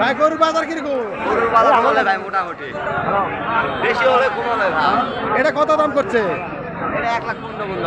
ভাই গরুর বাজার কীরকম? গরুর বাজার চলে ভাই মোটামুটি। বেশি হলে কমাবে ভাই। এটা কত দাম করছে? এটা এক লাখ পনেরো মূল্য